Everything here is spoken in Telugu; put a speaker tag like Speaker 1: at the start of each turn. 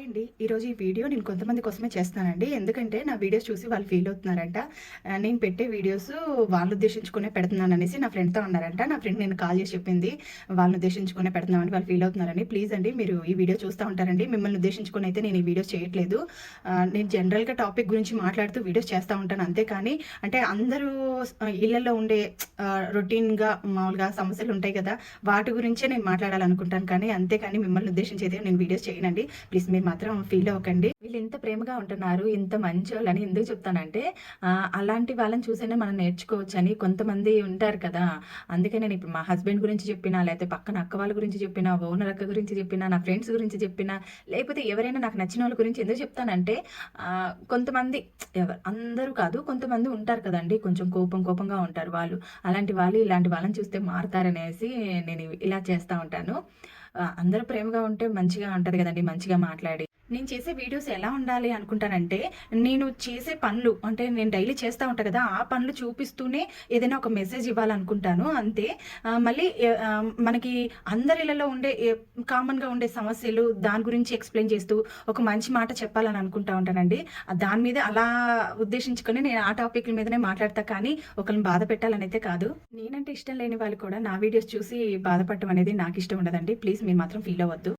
Speaker 1: హాయ్ అండి ఈరోజు ఈ వీడియో నేను కొంతమంది కోసమే చేస్తానండి. ఎందుకంటే నా వీడియోస్ చూసి వాళ్ళు ఫీల్ అవుతున్నారంట. నేను పెట్టే వీడియోస్ వాళ్ళు ఉద్దేశించుకునే పెడుతున్నాను అనేసి నా ఫ్రెండ్తో అన్నారంట. నా ఫ్రెండ్ నేను కాల్ చేసి చెప్పింది వాళ్ళని ఉద్దేశించుకునే పెడుతున్నామని వాళ్ళు ఫీల్ అవుతున్నారని. ప్లీజ్ అండి మీరు ఈ వీడియో చూస్తూ ఉంటారండి. మిమ్మల్ని ఉద్దేశించుకుని అయితే నేను ఈ వీడియోస్ చేయట్లేదు. నేను జనరల్గా టాపిక్ గురించి మాట్లాడుతూ వీడియోస్ చేస్తూ ఉంటాను అంతేకాని అంటే అందరూ ఇళ్ళలో ఉండే రొటీన్గా మామూలుగా సమస్యలు ఉంటాయి కదా వాటి గురించే నేను మాట్లాడాలనుకుంటాను. కానీ అంతేకాని మిమ్మల్ని ఉద్దేశించి అయితే నేను వీడియోస్ చేయనండి. ప్లీజ్ మీరు మాత్రం ఫీల్ అవ్వకండి. వీళ్ళు ఇంత ప్రేమగా ఉంటున్నారు ఇంత మంచి వాళ్ళని ఎందుకు చెప్తానంటే అలాంటి వాళ్ళని చూసేనే మనం నేర్చుకోవచ్చు అని కొంతమంది ఉంటారు కదా. అందుకే నేను ఇప్పుడు మా హస్బెండ్ గురించి చెప్పినా లేకపోతే పక్కన అక్క వాళ్ళ గురించి చెప్పినా ఓనర్ అక్క గురించి చెప్పినా నా ఫ్రెండ్స్ గురించి చెప్పినా లేకపోతే ఎవరైనా నాకు నచ్చిన వాళ్ళ గురించి ఎందుకు చెప్తానంటే కొంతమంది ఎవరు అందరూ కాదు కొంతమంది ఉంటారు కదండి. కొంచెం కోపం కోపంగా ఉంటారు వాళ్ళు. అలాంటి వాళ్ళు ఇలాంటి వాళ్ళని చూస్తే మారుతారనేసి నేను ఇలా చేస్తూ ఉంటాను. అందరూ ప్రేమగా ఉంటే మంచిగా ఉంటుంది కదండి మంచిగా మాట్లాడి. నేను చేసే వీడియోస్ ఎలా ఉండాలి అనుకుంటానంటే నేను చేసే పనులు అంటే నేను డైలీ చేస్తూ ఉంటాను కదా ఆ పనులు చూపిస్తూనే ఏదైనా ఒక మెసేజ్ ఇవ్వాలనుకుంటాను అంతే. మళ్ళీ మనకి అందరిలలో ఉండే కామన్గా ఉండే సమస్యలు దాని గురించి ఎక్స్ప్లెయిన్ చేస్తూ ఒక మంచి మాట చెప్పాలని అనుకుంటా ఉంటానండి. దాని మీద అలా ఉద్దేశించుకొని నేను ఆ టాపిక్ల మీదనే మాట్లాడతా కానీ ఒకరిని బాధ పెట్టాలని అయితే కాదు. నేనంటే ఇష్టం లేని వాళ్ళు కూడా నా వీడియోస్ చూసి బాధపడటం అనేది నాకు ఇష్టం ఉండదండి. ప్లీజ్ మీరు మాత్రం ఫీల్ అవ్వద్దు.